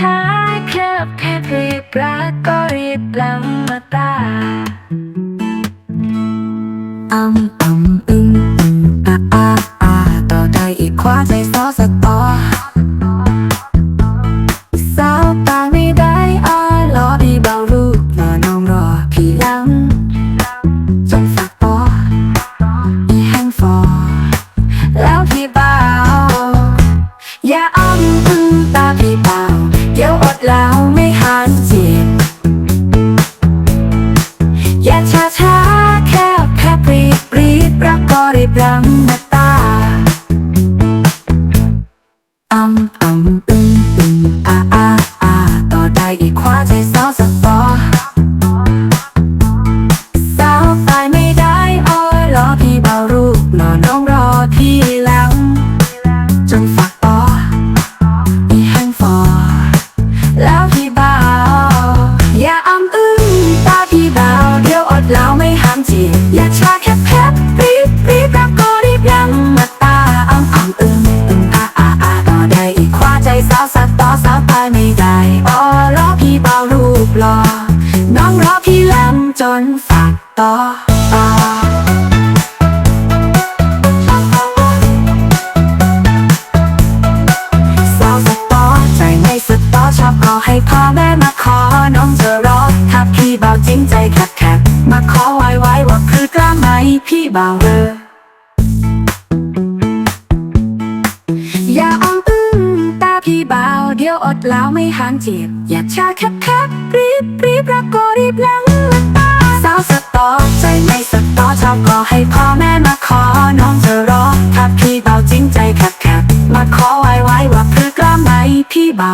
ท้ายแคบแค่รีบรักก็รีบลำมาตาย เดี๋ยวอดแล้วไม่หันจีบอย่าช้าช้าแค่แค่ปรีดปรีบรักก็รีบรังมาตาอ้ำอ้ำอึ้งอึ้งอาอาอาต่อได้อีกคว้าใจ ต่อ น้องรอพี่ลำจนฝากต่อต่อสาวสตอใจไม่สตอชอบขอให้พ่อแม่มาขอ น้องจะรอถ้าพี่เบาจริงใจแคบแคบมาขอไว้ไว้ว่าคือกล้าไหมพี่เบาเออ ยวอดแล้วไม่หางจีบ อย่าชาแคบแคบรีบรีบรักก็รีบหลังมาตาสาวสตอใจไม่สตอชอบขอให้พ่อแม่มาขอน้องจะรอถ้าพี่เบาจริงใจแคบแคบมาขอไว้ไว้ว่าพื่อกล้าไหมพี่เบา